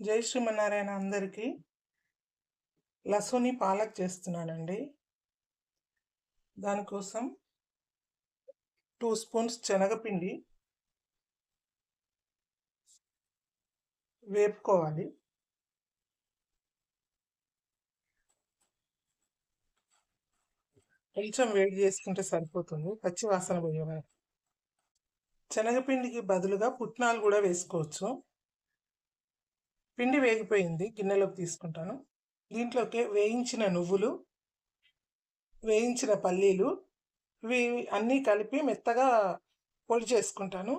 జై శ్రీమన్నారాయణ అందరికీ. లసోని పాలక్ చేస్తున్నానండి. దానికోసం టూ స్పూన్స్ శనగపిండి వేపుకోవాలి. కొంచెం వేడి చేసుకుంటే సరిపోతుంది. పచ్చి వాసన పోయేవారు శనగపిండికి బదులుగా పుట్నాలు కూడా వేసుకోవచ్చు. పిండి వేగిపోయింది గిన్నెలోకి తీసుకుంటాను. దీంట్లోకి వేయించిన నువ్వులు వేయించిన పల్లీలు ఇవి అన్నీ కలిపి మెత్తగా పొడి చేసుకుంటాను.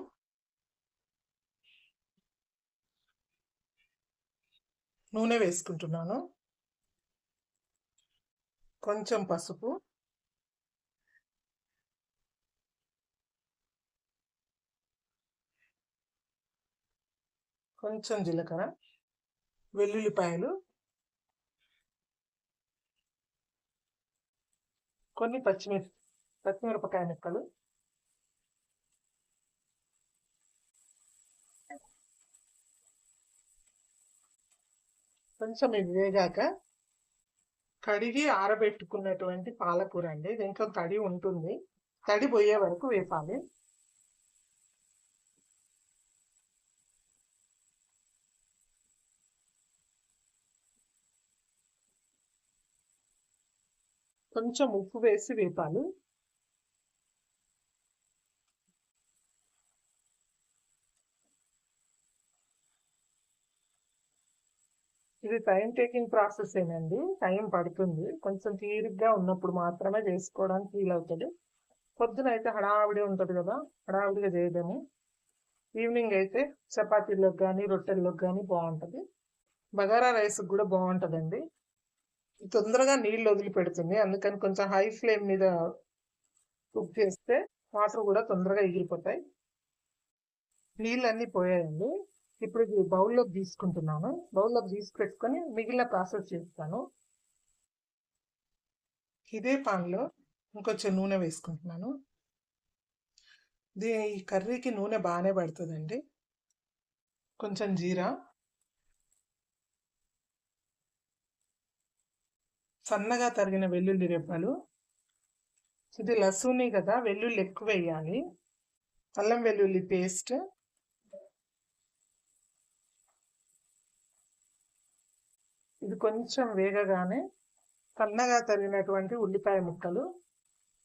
నూనె వేసుకుంటున్నాను. కొంచెం పసుపు. కొంచెం జీలకర్ర. వెల్లుల్లిపాయలు. కొన్ని పచ్చిమిర్చి పచ్చిమిరపకాయ ముక్కలు. కొంచెం ఇవి వేగాక కడిగి ఆరబెట్టుకున్నటువంటి పాలకూర అండి. దీంట్లో తడి ఉంటుంది. తడి పోయే వరకు వేపాలి. కొంచెం ఉప్పు వేసి వేపాలి ఇది టైం టేకింగ్ ప్రాసెస్ ఏనండి టైం పడుతుంది. కొంచెం తీరిగ్గా ఉన్నప్పుడు మాత్రమే చేసుకోవడానికి ఫీల్ అవుతుంది. పొద్దున అయితే హడావిడి ఉంటుంది కదా హడావిడిగా చేయలేము ఈవినింగ్ అయితే చపాతీలోకి కానీ రొట్టెల్లోకి కానీ బాగుంటుంది. బగారా రైస్కి కూడా బాగుంటుందండి. తొందరగా నీళ్ళు వదిలిపెడుతుంది అందుకని కొంచెం హై ఫ్లేమ్ మీద కుక్ చేస్తే వాటర్ కూడా తొందరగా ఎగిరిపోతాయి. నీళ్ళన్నీ పోయాయండి. ఇప్పుడు ఇది బౌల్లోకి తీసుకుంటున్నాను. బౌల్లోకి తీసుకెట్టుకొని మిగిలిన ప్రాసెస్ చేస్తాను. ఇదే పాన్లో ఇంకొంచెం నూనె వేసుకుంటున్నాను. దీ ఈ కర్రీకి నూనె బాగానే పడుతుందండి. కొంచెం జీరా సన్నగా తరిగిన వెల్లుల్లి రెబ్బలు. ఇది లసూని కదా వెల్లుల్లి ఎక్కువ వేయాలి. అల్లం వెల్లుల్లి పేస్ట్. ఇది కొంచెం వేగగానే సన్నగా తరిగినటువంటి ఉల్లిపాయ ముక్కలు.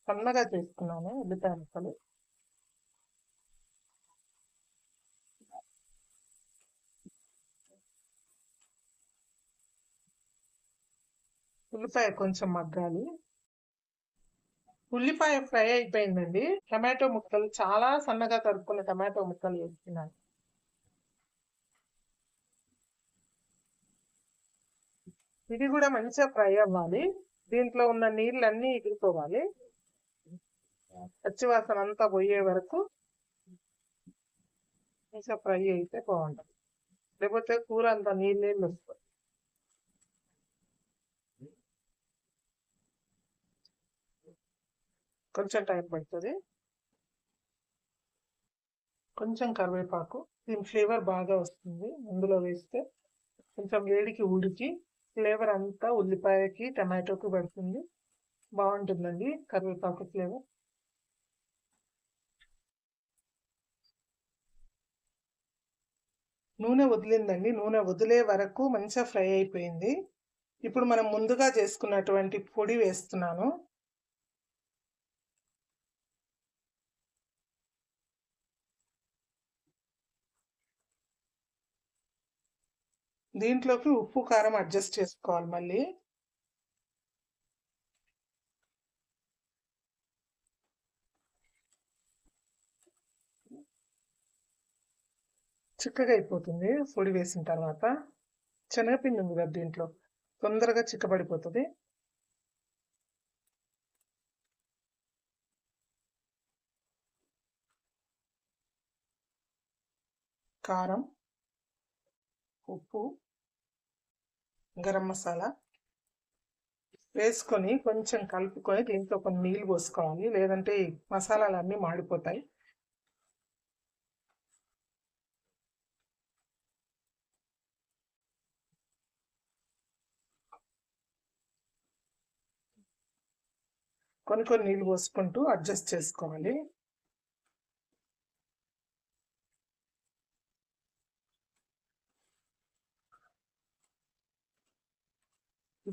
సన్నగా చేసుకున్నాను ఉల్లిపాయ ముక్కలు. ఉల్లిపాయ కొంచెం మగ్గాలి. ఉల్లిపాయ ఫ్రై అయిపోయిందండి. టమాటో ముక్కలు చాలా సన్నగా తరుక్కున్న టమాటో ముక్కలు వేస్తున్నాను. ఇది కూడా మంచిగా ఫ్రై అవ్వాలి. దీంట్లో ఉన్న నీళ్ళన్నీ ఎగిరిపోవాలి పచ్చివాసన అంతా పోయే వరకు మంచిగా ఫ్రై అయితే బాగుంటుంది. లేకపోతే కూర అంతా నీళ్ళు నీళ్ళు వస్తుంది కొంచెం టైం పడుతుంది. కొంచెం కరివేపాకు దీని ఫ్లేవర్ బాగా వస్తుంది. ముందులో వేస్తే కొంచెం వేడికి ఉడికి ఫ్లేవర్ అంతా ఉల్లిపాయకి టమాటోకి పడుతుంది. బాగుంటుందండి కరివేపాకు ఫ్లేవర్. నూనె వదిలిందండి. నూనె వదిలే వరకు మంచిగా ఫ్రై అయిపోయింది. ఇప్పుడు మనం ముందుగా చేసుకున్నటువంటి పొడి వేస్తున్నాను. దీంట్లోకి ఉప్పు కారం అడ్జస్ట్ చేసుకోవాలి మళ్ళీ. చిక్కగా అయిపోతుంది పొడి వేసిన తర్వాత. శనగపిండి ఉంది కదా దీంట్లో తొందరగా చిక్కబడిపోతుంది. కారం ఉప్పు. గరం మసాలా వేసుకొని కొంచెం కలుపుకొని దీంట్లో కొన్ని నీళ్ళు పోసుకోవాలి. లేదంటే మసాలాలు అన్నీ మాడిపోతాయి. కొన్ని కొన్ని నీళ్ళు పోసుకుంటూ అడ్జస్ట్ చేసుకోవాలి.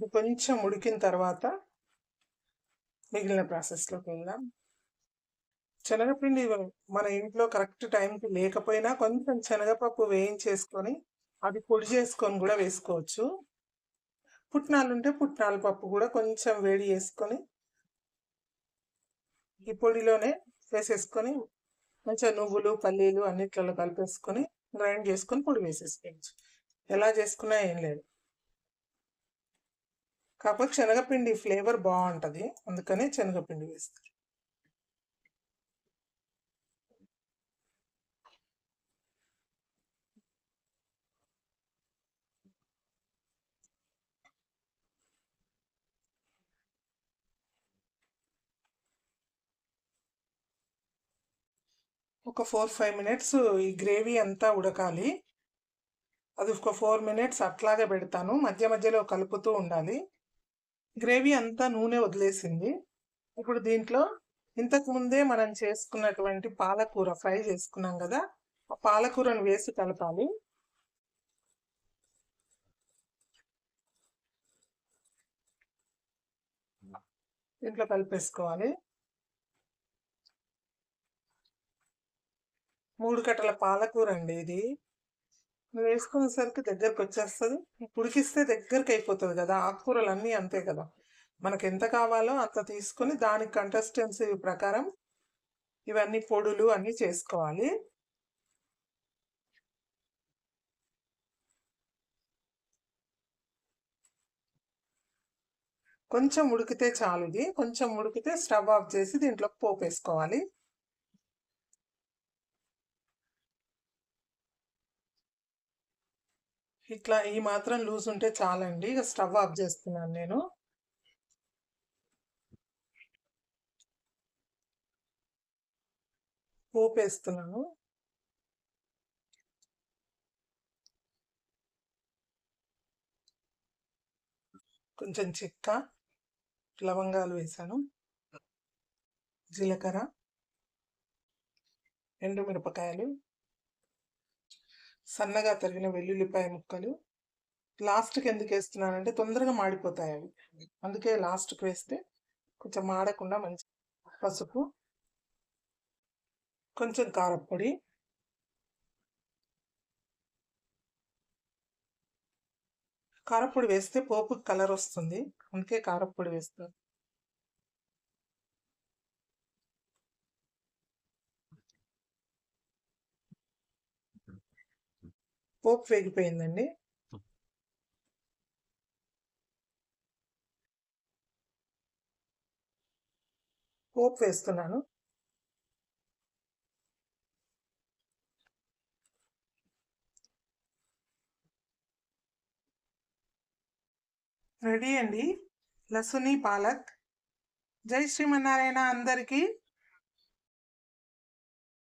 ఇది కొంచెం ఉడికిన తర్వాత మిగిలిన ప్రాసెస్లోకి వెళ్దాం. శనగపిండి మన ఇంట్లో కరెక్ట్ టైంకి లేకపోయినా కొంచెం శనగపప్పు వేయించేసుకొని అది పొడి చేసుకొని కూడా వేసుకోవచ్చు. పుట్నాలు ఉంటే పుట్నాల పప్పు కూడా కొంచెం వేడి చేసుకొని ఈ పొడిలోనే వేసేసుకొని మంచిగా నువ్వులు పల్లీలు అన్నిట్లలో కలిపేసుకొని గ్రైండ్ చేసుకొని పొడి వేసేసుకోవచ్చు. ఎలా చేసుకున్నా ఏం లేదు. కాకపోతే శనగపిండి ఫ్లేవర్ బాగుంటుంది. అందుకనే శనగపిండి వేస్తారు. ఒక ఫోర్ ఫైవ్ మినిట్స్ ఈ గ్రేవీ అంతా ఉడకాలి. అది ఒక ఫోర్ మినిట్స్ అట్లాగే పెడతాను. మధ్య మధ్యలో కలుపుతూ ఉండాలి. గ్రేవీ అంతా నూనె వదిలేసింది. ఇప్పుడు దీంట్లో ఇంతకు ముందే మనం చేసుకున్నటువంటి పాలకూర ఫ్రై చేసుకున్నాం కదా ఆ పాలకూరను వేసి కలపాలి. దీంట్లో కలిపేసుకోవాలి. మూడు కట్టల పాలకూర అండి ఇది. వేసుకునేసరికి దగ్గరకు వచ్చేస్తుంది ఉడికిస్తే దగ్గరికి అయిపోతుంది కదా ఆకుకూరలు అన్నీ అంతే కదా. మనకు ఎంత కావాలో అంత తీసుకొని దాని కంటెస్టెన్సీ ప్రకారం ఇవన్నీ పొడులు అన్నీ చేసుకోవాలి. కొంచెం ఉడికితే చాలు ఇది కొంచెం ఉడికితే స్టవ్ ఆఫ్ చేసి దీంట్లో పోపు వేసుకోవాలి. ఇట్లా ఈ మాత్రం లూజ్ ఉంటే చాలండి. ఇక స్టవ్ ఆఫ్ చేస్తున్నాను నేను. పోపు వేస్తున్నాను కొంచెం చెక్క లవంగాలు వేసాను. జీలకర్ర ఎండు మిరపకాయలు సన్నగా తరిగిన వెల్లుల్లిపాయ ముక్కలు. లాస్ట్కి ఎందుకు వేస్తున్నానంటే తొందరగా మాడిపోతాయి అవి. అందుకే లాస్ట్కి వేస్తే కొంచెం మాడకుండా మంచి పసుపు కొంచెం కారపొడి కారపొడి వేస్తే పోపు కలర్ వస్తుంది. అందుకే కారపొడి వేస్తాను పోపు వేగిపోయిందండి. పోపు వేస్తున్నాను. రెడీ అండి. లసుని పాలక్. జై శ్రీమన్నారాయణ అందరికీ